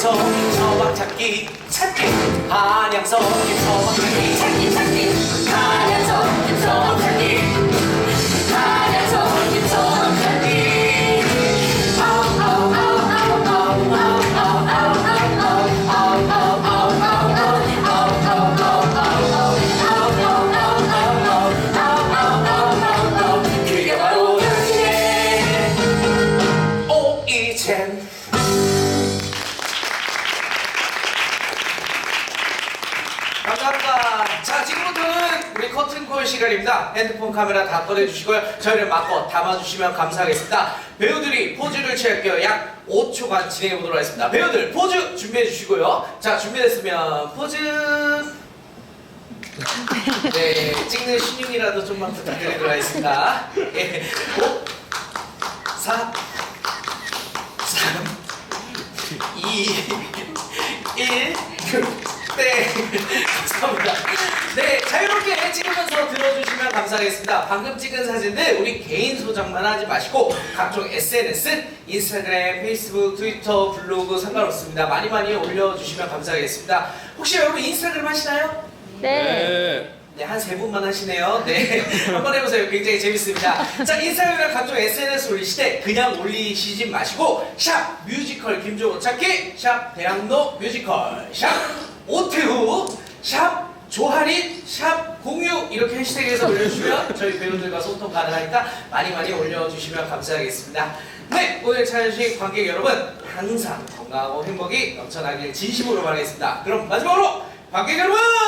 김서방 찾기 찾기. 한양서 김서방 찾기 찾기 찾기 커튼콜 시간입니다. 핸드폰 카메라 다 꺼내주시고요. 저희를 마껏 담아주시면 감사하겠습니다. 배우들이 포즈를 취할게요. 약 5초간 진행해보도록 하겠습니다. 배우들 포즈 준비해주시고요. 자, 준비됐으면 포즈. 네, 찍는 신용이라도 좀만 부탁드리도록 하겠습니다. 예, 5, 4, 3, 2, 1, 네, 감사합니다. 네, 자유롭게 찍으면서 들어주시면 감사하겠습니다. 방금 찍은 사진들 우리 개인 소장만 하지 마시고 각종 SNS, 인스타그램, 페이스북, 트위터, 블로그 상관없습니다. 많이 많이 올려주시면 감사하겠습니다. 혹시 여러분 인스타그램 하시나요? 네. 네, 한 세 분만 하시네요. 네, 한번 해보세요. 굉장히 재밌습니다. 자, 인스타그램 각종 SNS 올리실 때 그냥 올리시지 마시고 샵 뮤지컬 김종호 찾기, 샵 대학로 뮤지컬, 샵 오태후, 샵 조하린, 이렇게 해시태그에서 올려주시면 저희 배우들과 소통 가능하니까 많이 많이 올려주시면 감사하겠습니다. 네, 오늘 찾아주신 관객 여러분 항상 건강하고 행복이 넘쳐나길 진심으로 바라겠습니다. 그럼 마지막으로 관객 여러분.